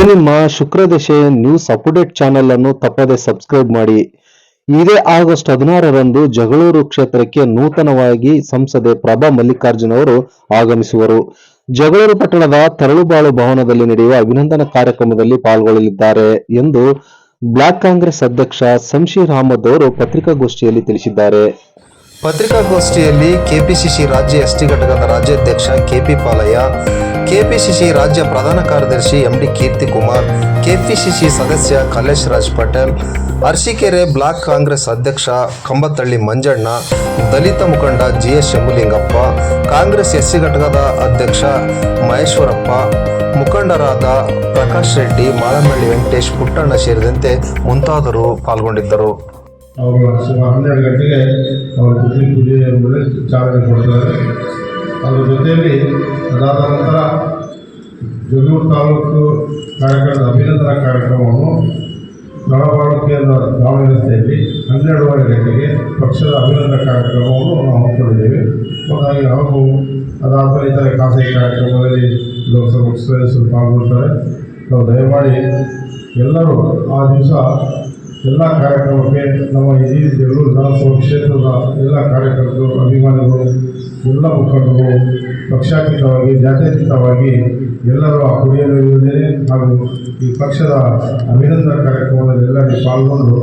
ಇದು ನಿಮ್ಮ ಶುಕ್ರದಶೆ news update channel ಅನ್ನು ತಪ್ಪದೆ ಸಬ್ಸ್ಕ್ರೈಬ್ ಮಾಡಿ. ಇದೇ ಆಗಸ್ಟ್ ಹದಿನಾರರಂದು ಜಗಳೂರು ಕ್ಷೇತ್ರಕ್ಕೆ ನೂತನವಾಗಿ ಸಂಸದೆ ಪ್ರಭಾ ಮಲ್ಲಿಕಾರ್ಜುನ್ ಅವರು ಆಗಮಿಸುವರು. ಜಗಳೂರು ಪಟ್ಟಣದ ತರಳುಬಾಳು ಭವನದಲ್ಲಿ ನಡೆಯುವ ಅಭಿನಂದನಾ ಕಾರ್ಯಕ್ರಮದಲ್ಲಿ ಪಾಲ್ಗೊಳ್ಳಲಿದ್ದಾರೆ ಎಂದು ಬ್ಲಾಕ್ ಕಾಂಗ್ರೆಸ್ ಅಧ್ಯಕ್ಷ ಶಂಶೀರ್ ಅಹಮದ್ ಅವರು ಪತ್ರಿಕಾಗೋಷ್ಠಿಯಲ್ಲಿ ತಿಳಿಸಿದ್ದಾರೆ. ಪತ್ರಿಕಾಗೋಷ್ಠಿಯಲ್ಲಿ ಕೆಪಿಸಿಸಿ ರಾಜ್ಯ ಎಸ್ಟಿ ಘಟಕದ ರಾಜ್ಯಾಧ್ಯಕ್ಷ ಕೆಪಿ ಪಾಲಯ್ಯ ಕೆಪಿಸಿಸಿ ರಾಜ್ಯ ಪ್ರಧಾನ ಕಾರ್ಯದರ್ಶಿ ಎಂಡಿ ಕೀರ್ತಿಕುಮಾರ್, ಕೆಪಿಸಿಸಿ ಸದಸ್ಯ ಕಲೇಶ್ ರಾಜ್ ಪಟೇಲ್, ಅರಸೀಕೆರೆ ಬ್ಲಾಕ್ ಕಾಂಗ್ರೆಸ್ ಅಧ್ಯಕ್ಷ ಕಂಬತ್ತಳ್ಳಿ ಮಂಜಣ್ಣ, ದಲಿತ ಮುಖಂಡ G S Shambhulingappa, Congress SC ಘಟಕದ ಅಧ್ಯಕ್ಷ ಮಹೇಶ್ವರಪ್ಪ, ಮುಖಂಡರಾದ ಪ್ರಕಾಶ್ ರೆಡ್ಡಿ ಮಾಳಮಳ್ಳಿ ವೆಂಕಟೇಶ್, ಪುಟ್ಟಣ್ಣ ಸೇರಿದಂತೆ ಮುಂತಾದರು ಪಾಲ್ಗೊಂಡಿದ್ದರು. ಅವರು ಹನ್ನೆರಡು ಗಂಟೆಗೆ ಅವರು ಪೂಜೆ ಚಾಲನೆ ಕೊಡ್ತಾರೆ. ಅದರ ಜೊತೆಯಲ್ಲಿ ಅದಾದ ನಂತರ ಜಗಳೂರು ತಾಲೂಕು ಕಾರ್ಯಕ್ರಮದ ಅಭಿನಂದನಾ ಕಾರ್ಯಕ್ರಮವನ್ನು ನಳಬಾಳು ಕೇಂದ್ರ ದಾವಣಗೆರೆ ರಸ್ತೆಯಲ್ಲಿ ಹನ್ನೆರಡೂವರೆ ಗಂಟೆಗೆ ಪಕ್ಷದ ಅಭಿನಂದನಾ ಕಾರ್ಯಕ್ರಮವನ್ನು ನಾವು ಹಮ್ಮಿಕೊಂಡಿದ್ದೇವೆ. ಹಾಗಾಗಿ ಹಾಗೂ ಅದಾದ ಇತರೆ ಖಾಸಗಿ ಕಾರ್ಯಕ್ರಮದಲ್ಲಿ ಲೋಕಸಭಾ ಸದಸ್ಯರು ಪಾಲ್ಗೊಳ್ತಾರೆ ನಾವು ದಯಮಾಡಿ ಎಲ್ಲರೂ ಆ ದಿವಸ ಎಲ್ಲ ಕಾರ್ಯಕ್ರಮಕ್ಕೆ ನಮ್ಮ ಇಡೀ ಬೆಂಗಳೂರು ವಿಧಾನಸಭಾ ಕ್ಷೇತ್ರದ ಎಲ್ಲ ಕಾರ್ಯಕರ್ತರು, ಅಭಿಮಾನಿಗಳು, ಎಲ್ಲ ಮುಖಂಡರು, ಪಕ್ಷಾತೀತವಾಗಿ, ಜಾತ್ಯತೀತವಾಗಿ ಎಲ್ಲರೂ ಆ ಕುಡಿಯಲು ಯೋಜನೆ ಹಾಗೂ ಈ ಪಕ್ಷದ ಅಭಿನಂದನಾ ಕಾರ್ಯಕ್ರಮದಲ್ಲಿ ಎಲ್ಲರೂ ಪಾಲ್ಗೊಂಡು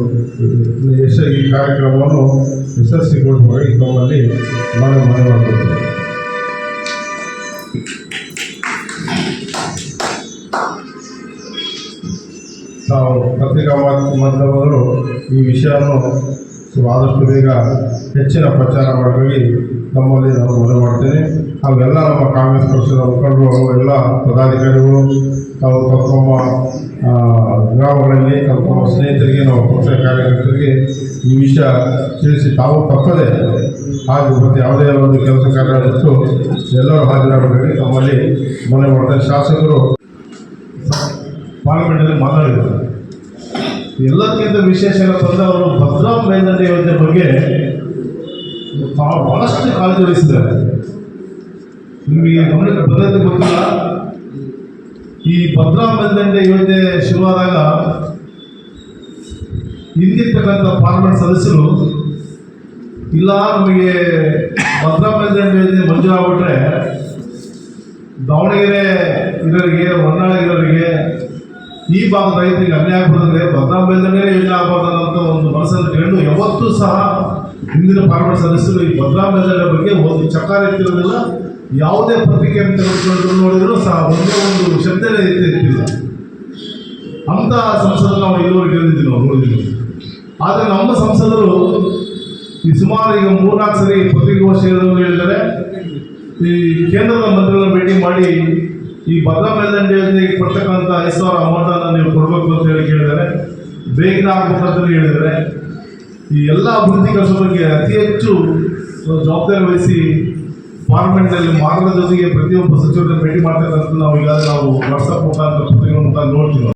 ಯಶ ಈ ಕಾರ್ಯಕ್ರಮವನ್ನು ಯಶಸ್ವಿಗೊಳಿಸುವಾಗಿ ತಮ್ಮಲ್ಲಿ ಮನವಿ ಮನವಿ ನಾವು ಪತ್ರಿಕಾ ಮಾಧ್ಯ- ಮಾಧ್ಯಮದವರು ಈ ವಿಷಯವನ್ನು ಆದಷ್ಟು ಬೇಗ ಹೆಚ್ಚಿನ ಪ್ರಚಾರ ಮಾಡಿ ನಮ್ಮಲ್ಲಿ ನಾನು ಮನವಿ ಮಾಡ್ತೇನೆ. ಎಲ್ಲ ನಮ್ಮ ಕಾಂಗ್ರೆಸ್ ಪಕ್ಷದ ಮುಖಂಡರು ಎಲ್ಲ ಪದಾಧಿಕಾರಿಗಳು, ತಾವು ತಮ್ಮ ಗ್ರಾಮಗಳಲ್ಲಿ, ತಮ್ಮ ಸ್ನೇಹಿತರಿಗೆ, ನಾವು ಪಕ್ಷ ಕಾರ್ಯಕರ್ತರಿಗೆ ಈ ವಿಷಯ ತಿಳಿಸಿ ತಾವು ತಪ್ಪದೆ ಹಾಗೂ ಮತ್ತು ಯಾವುದೇ ಒಂದು ಕೆಲಸ ಕಾರ್ಯ ಎಲ್ಲರೂ ಹಾಜರಾಗಬೇಕಾಗಿ ನಮ್ಮಲ್ಲಿ ಮನವಿ ಮಾಡ್ತಾರೆ ಶಾಸಕರು ಪಾರ್ಲಿಮೆಂಟಲ್ಲಿ ಮಾತಾಡಿದರು. ಎಲ್ಲಕ್ಕಿಂತ ವಿಶೇಷ ಏನಪ್ಪ ಅಂದರೆ ಅವರು ಭದ್ರಾ ಮೇಲ್ದಂಡೆ ಯೋಜನೆ ಬಗ್ಗೆ ಭಾಳಷ್ಟು ಕಾಳಜಿ ವಹಿಸಿದ್ದಾರೆ. ನಿಮಗೆ ಗಮನಕ್ಕೆ ಬರೋದು ಗೊತ್ತಿಲ್ಲ. ಈ ಭದ್ರಾ ಮೇಲ್ದಂಡೆ ಯೋಜನೆ ಶುರುವಾದಾಗ ಹಿಂದಿರ್ತಕ್ಕಂಥ ಪಾರ್ಲಿಮೆಂಟ್ ಸದಸ್ಯರು, ಇಲ್ಲ ನಮಗೆ ಭದ್ರಾ ಮೇಲ್ದಂಡೆ ಯೋಜನೆ ಮಂಜೂರಾಗ್ಬಿಟ್ರೆ ದಾವಣಗೆರೆ ಇರೋರಿಗೆ, ಹೊನ್ನಾಳಿ ಇರೋರಿಗೆ ಈ ಭಾಗದ ರೈತರಿಗೆ ಅನ್ಯಾಯ ಆಗ್ಬಾರ್ದಂದ್ರೆ ಭದ್ರಾ ಮೇಲ್ದಂಡೆ ಇಲ್ಲ ಆಗ್ಬಾರ್ದಂತ ಒಂದು ಮನಸ್ಸನ್ನು ಕಂಡು ಯಾವತ್ತೂ ಸಹ ಹಿಂದಿನ ಪಾರ್ಲಿಮೆಂಟ್ ಸದಸ್ಯರು ಈ ಭದ್ರಾ ಬಗ್ಗೆ ಒಂದು ಚಕಾರ ಎತ್ತಿರೋದಿಲ್ಲ. ಯಾವುದೇ ಪತ್ರಿಕೆ ತೆಗೆದುಕೊಂಡು ನೋಡಿದ್ರು ಸಹ ಒಂದೇ ಒಂದು ಶಬ್ದನೇ ಎತ್ತಿ ಎತ್ತಿಲ್ಲ. ಅಂತ ಸಂಸದರು ನಾವು ಇದುವರೆಗೆ ಹೇಳಿದ್ದೀವಿ ನಾವು ನೋಡಿದ್ದೀವಿ ಆದರೆ ನಮ್ಮ ಸಂಸದರು ಈ ಸುಮಾರು ಈಗ ಮೂರ್ನಾಲ್ಕು ಸರಿ ಪತ್ರಿಕಾಗೋಷ್ಠಿಗಳನ್ನು ಹೇಳಿದರೆ ಈ ಕೇಂದ್ರದ ಮಂತ್ರಿಗಳನ್ನ ಭೇಟಿ ಮಾಡಿ ಈ ಭದ್ರಾ ಮೇಲ್ದಂಡೆ ಯೋಜನೆಗೆ ಕೊಡ್ತಕ್ಕಂಥ ಐದು ಸಾವಿರ ಅಮೌಂಟನ್ನು ನೀವು ಕೊಡಬೇಕು ಅಂತ ಹೇಳಿ ಕೇಳಿದರೆ ಬೇಗನೆ ಆಗ್ಬೇಕಂತ ಹೇಳಿದರೆ ಈ ಎಲ್ಲ ಅಭಿವೃದ್ಧಿ ಕೆಲಸ ಬಗ್ಗೆ ಅತಿ ಹೆಚ್ಚು ಜವಾಬ್ದಾರಿ ವಹಿಸಿ ಪಾರ್ಲಿಮೆಂಟ್ನಲ್ಲಿ ಮಾರ್ಗದ ಜೊತೆಗೆ ಪ್ರತಿಯೊಬ್ಬ ಸಚಿವರನ್ನ ಭೇಟಿ ಮಾಡ್ತಕ್ಕಂಥ ನಾವು ಈಗಾಗಲೇ ನಾವು ವಾಟ್ಸಪ್ ಮುಖಾಂತರ ಪತ್ರಿಕೆ ಮುಖಾಂತರ ನೋಡ್ತೀವಿ.